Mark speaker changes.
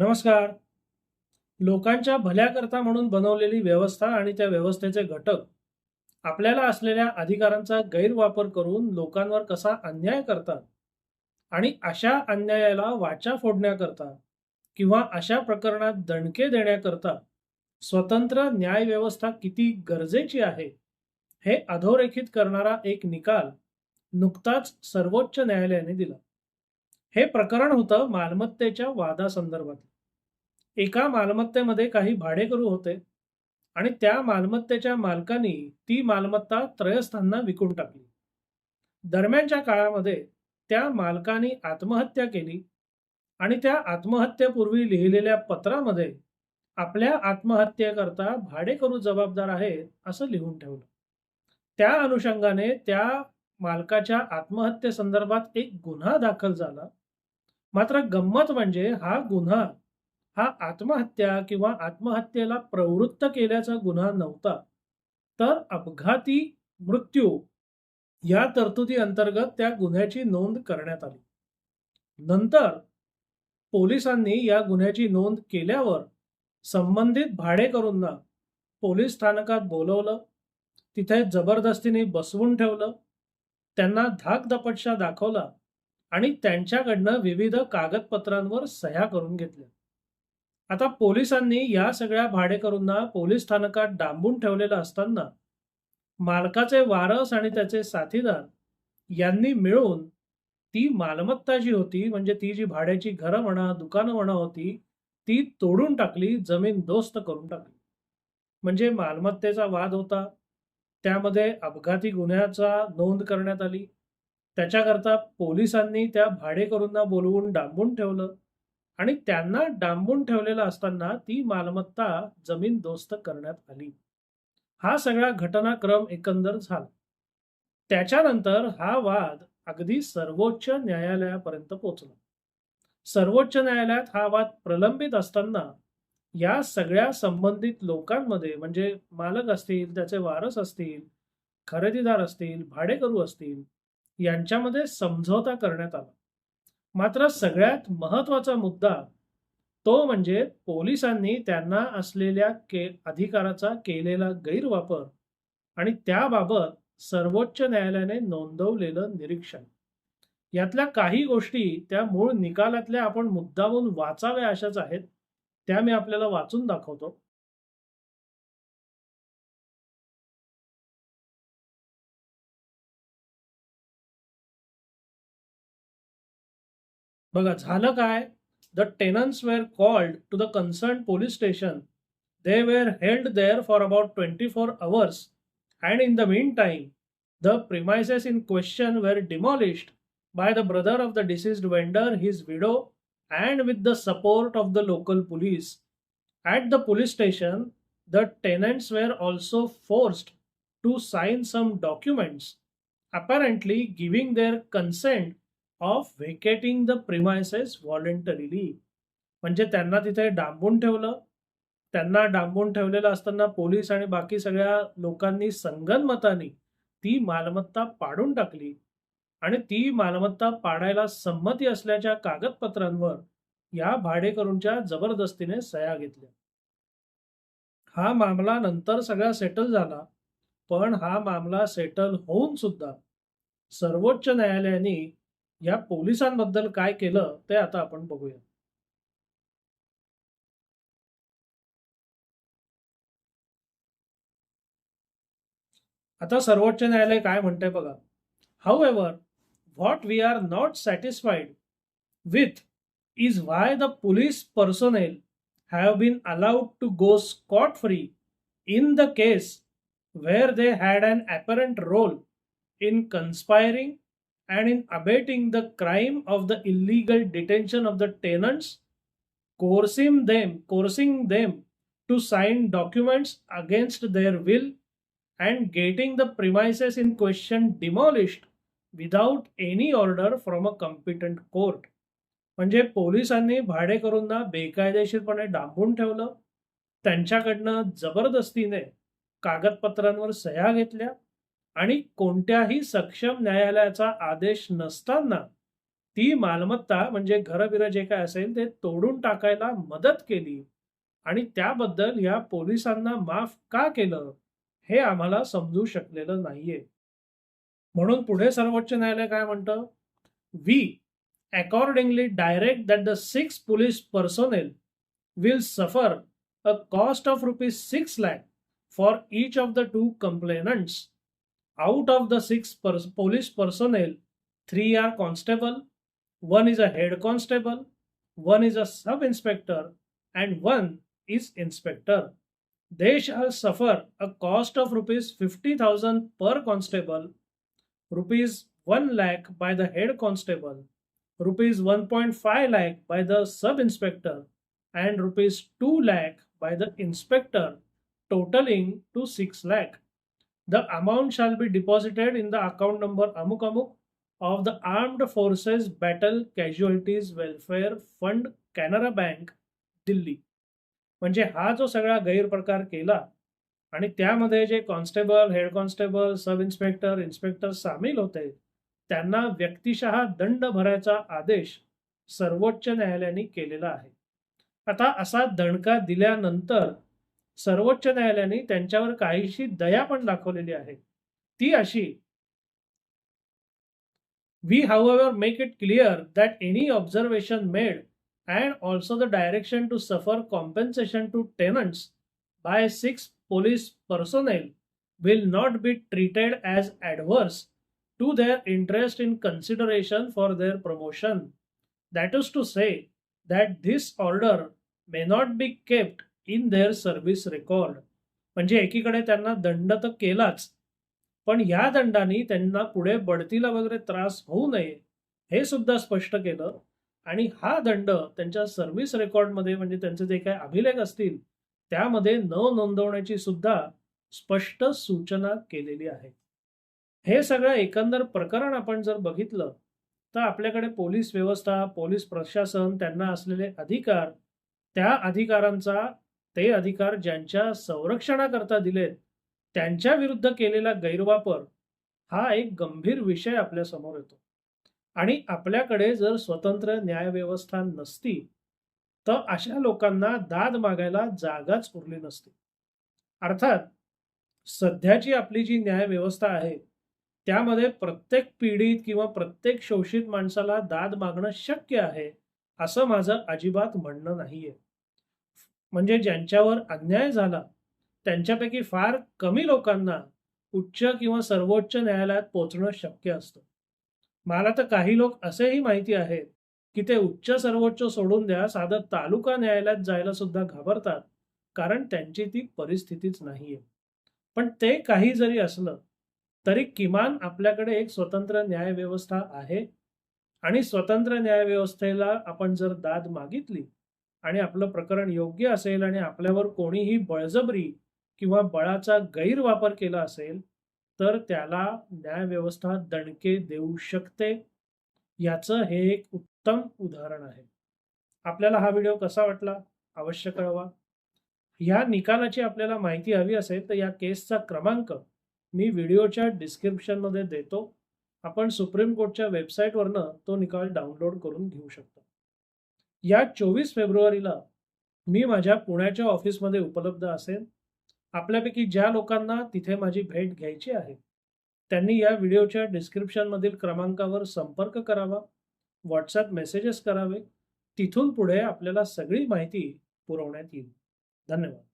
Speaker 1: नमस्कार. लोकांच्या भल्याकरता म्हणून बनवलेली व्यवस्था आणि त्या व्यवस्थेचे घटक आपल्याला असलेल्या अधिकारांचा गैरवापर करून लोकांवर कसा अन्याय करतात आणि अशा अन्यायाला वाचा फोडण्याकरता किंवा अशा प्रकरणात दणके देण्याकरता स्वतंत्र न्याय व्यवस्था किती गरजेची आहे हे अधोरेखित करणारा एक निकाल नुकताच सर्वोच्च न्यायालयाने दिला. हे प्रकरण होतं मालमत्तेच्या वादासंदर्भात एका मालमत्तेमध्ये काही भाडेकरू होते आणि त्या मालमत्तेच्या मालकांनी ती मालमत्ता त्रयस्थांना विकून टाकली. दरम्यानच्या काळामध्ये त्या मालकाने आत्महत्या केली आणि त्या आत्महत्येपूर्वी लिहिलेल्या पत्रामध्ये आपल्या आत्महत्येकरता भाडेकरू जबाबदार आहेत असं लिहून ठेवलं. त्या अनुषंगाने त्या मालकाच्या आत्महत्येसंदर्भात एक गुन्हा दाखल झाला. मात्र गंमत म्हणजे हा गुन्हा हा आत्महत्या किंवा आत्महत्येला प्रवृत्त केल्याचा गुन्हा नव्हता. तर अपघाती मृत्यू या तरतुदी अंतर्गत त्या गुन्ह्याची नोंद करण्यात आली. नंतर पोलिसांनी या गुन्ह्याची नोंद केल्यावर संबंधित भाडेकरूंना पोलीस स्थानकात बोलवलं. तिथे जबरदस्तीने बसवून ठेवलं. त्यांना धाकदपटशा दाखवला आणि त्यांच्याकडनं विविध कागदपत्रांवर सह्या करून घेतल्या. आता पोलिसांनी या सगळ्या भाडेकरूंना पोलीस स्थानकात डांबून ठेवलेलं असताना मालकाचे वारस आणि त्याचे साथीदार यांनी मिळून ती मालमत्ता जी होती म्हणजे ती जी भाड्याची घरं म्हणा दुकानं म्हणा होती ती तोडून टाकली जमीन दोस्त करून टाकली. म्हणजे मालमत्तेचा वाद होता. त्यामध्ये अपघाती गुन्ह्याचा नोंद करण्यात आली. त्याच्याकरता पोलिसांनी त्या भाडेकरूंना बोलवून डांबून ठेवलं. आणि त्यांना डांबून ठेवलेलं असताना ती मालमत्ता जमीन दोस्त करण्यात आली. हा सगळा घटनाक्रम एकंदर झाला. त्याच्यानंतर हा वाद अगदी सर्वोच्च न्यायालयापर्यंत पोहोचला. सर्वोच्च न्यायालयात हा वाद प्रलंबित असताना या सगळ्या संबंधित लोकांमध्ये म्हणजे मालक असतील त्याचे वारस असतील खरेदीदार असतील भाडेकरू असतील यांच्यामध्ये समझोता करण्यात आला. मात्र सगळ्यात महत्त्वाचा मुद्दा तो म्हणजे पोलिसांनी त्यांना असलेल्या के अधिकाराचा केलेला गैरवापर आणि त्याबाबत सर्वोच्च न्यायालयाने नोंदवलेलं निरीक्षण. यातल्या काही गोष्टी त्या मूळ निकालातल्या आपण मुद्दाहून वाचाव्या अशाच आहेत त्या मी आपल्याला वाचून दाखवतो. बघा झालं काय the tenants were called to the concerned police station they were held there for about twenty four hours and in the mean time the premises in question were demolished by the brother of the deceased vendor, his widow, and with the support of the local police. At the police station, the tenants were also forced to sign some documents, apparently giving their consent of vacating the premises voluntarily म्हणजे त्यांना तिथे डांबून ठेवलं. त्यांना डांबून ठेवलेलं असताना police आणि बाकी सगळ्या लोकांनी संगनमताने ती मालमत्ता पाडून टाकली. आणि ती मालमत्ता पाडायला संमती असल्याच्या कागदपत्रांवर या भाडेकरूंच्या जबरदस्तीने सह्या घेतल्या. हा मामला नंतर सगळा सेटल झाला. पण हा मामला सेटल होऊन सुद्धा सर्वोच्च न्यायालयाने या पोलिसांबद्दल काय केलं ते आता आपण बघूया. आता सर्वोच्च न्यायालय काय म्हणते बघा. However what we are not satisfied with is why the police personnel have been allowed to go scot free in the case where they had an apparent role in conspiring and in abating the crime of the illegal detention of the tenants, coercing them, coercing them to sign documents against their will, and getting the premises in question demolished without any order from a competent court म्हणजे पोलिसांनी भाडेकरूंना बेकायदेशीरपणे डांबून ठेवलं त्यांच्याकडनं जबरदस्तीने कागदपत्रांवर सह्या घेतल्या आणि कोणत्याही सक्षम न्यायालयाचा आदेश नसताना ती मालमत्ता म्हणजे घरबिरं जे काय असेल ते तोडून टाकायला मदत केली आणि त्याबद्दल या पोलिसांना माफ का केलं, हे आम्हाला समजू शकलेलं नाहीये. म्हणून पुढे सर्वोच्च न्यायालय काय म्हणतं? "We accordingly direct that the six police personnel will suffer a cost of rupees six lakh for each of the two complainants Out of the six police personnel, three are constable, one is a head constable, one is a sub inspector, and one is inspector. They shall suffer a cost of rupees 50,000 per constable, rupees 1 lakh by the head constable, rupees 1.5 lakh by the sub inspector, and rupees 2 lakh by the inspector, totaling to 6 lakh. The amount shall be deposited in the account number Amuk Amuk of the Armed Forces Battle Casualties Welfare Fund, Canara Bank, Delhi. म्हणजे हा जो सगळा गैरप्रकार केला आणि त्यामध्ये जे constable, head constable, sub inspector, inspector सामील होते, त्यांना व्यक्तिशः दंड भरायचा आदेश सर्वोच्च न्यायालयाने केलेला आहे. आता असा दणका दिल्यानंतर सर्वोच्च न्यायालयाने त्यांच्यावर काहीशी दया पण दाखवलेली आहे. ती अशी we however make it clear that any observation made and also the direction to suffer compensation to tenants by six police personnel will not be treated as adverse to their interest in consideration for their promotion that is to say that this order may not be kept in their service record म्हणजे एकीकडे त्यांना दंड तर केलाच पण या दंडाने त्यांना पुढे बढतीला वगैरे त्रास होऊ नये हे सुद्धा स्पष्ट केलं. आणि हा दंड त्यांच्या सर्व्हिस रेकॉर्डमध्ये म्हणजे त्यांचे जे काही अभिलेख असतील त्यामध्ये न नोंदवण्याची सुद्धा स्पष्ट सूचना केलेली आहे. हे सगळं एकंदर प्रकरण आपण जर बघितलं तर आपल्याकडे पोलीस व्यवस्था पोलीस प्रशासन त्यांना असलेले अधिकार त्या अधिकारांचा ते अधिकार ज्यांच्या संरक्षणाकरता दिलेत त्यांच्या विरुद्ध केलेला गैरवापर हा एक गंभीर विषय आपल्यासमोर येतो. आणि आपल्याकडे जर स्वतंत्र न्यायव्यवस्था नसती तर अशा लोकांना दाद मागायला जागाच उरली नसती. अर्थात सध्याची आपली जी न्यायव्यवस्था आहे त्यामध्ये प्रत्येक पीडित किंवा प्रत्येक शोषित माणसाला दाद मागणं शक्य आहे असं माझं अजिबात म्हणणं नाहीये. म्हणजे ज्यांच्यावर अन्याय झाला त्यांच्यापैकी फार कमी लोकांना उच्च किंवा सर्वोच्च न्यायालयात पोहोचणं शक्य असतं. मला तर काही लोक असेही माहिती आहेत की ते उच्च सर्वोच्च सोडून द्या साधं तालुका न्यायालयात जायला सुद्धा घाबरतात कारण त्यांची ती परिस्थितीच नाहीये. पण ते काही जरी असलं तरी किमान आपल्याकडे एक स्वतंत्र न्यायव्यवस्था आहे. आणि स्वतंत्र न्यायव्यवस्थेला आपण जर दाद मागितली आणि आपलं प्रकरण योग्य असेल आणि आपल्यावर कोणीही बळजबरी किंवा बळाचा गैरवापर केला असेल तर त्याला न्यायव्यवस्था दणके देऊ शकते. याचं हे एक उत्तम उदाहरण आहे. आपल्याला हा व्हिडिओ कसा वाटला? अवश्य कळवा. या निकालाची आपल्याला माहिती हवी असेल तर या केसचा क्रमांक मी व्हिडिओच्या डिस्क्रिप्शनमध्ये देतो. आपण सुप्रीम कोर्टच्या वेबसाईटवरनं तो निकाल डाउनलोड करून घेऊ शकतो. या चोवीस फेब्रुवारीला मी माझ्या पुण्याच्या ऑफिसमध्ये उपलब्ध असेल आपल्यापैकी ज्या लोकांना तिथे माझी भेट घ्यायची आहे त्यांनी या व्हिडिओच्या डिस्क्रिप्शनमधील क्रमांकावर संपर्क करावा व्हॉट्सॲप मेसेजेस करावे. तिथून पुढे आपल्याला सगळी माहिती पुरवण्यात येईल. धन्यवाद.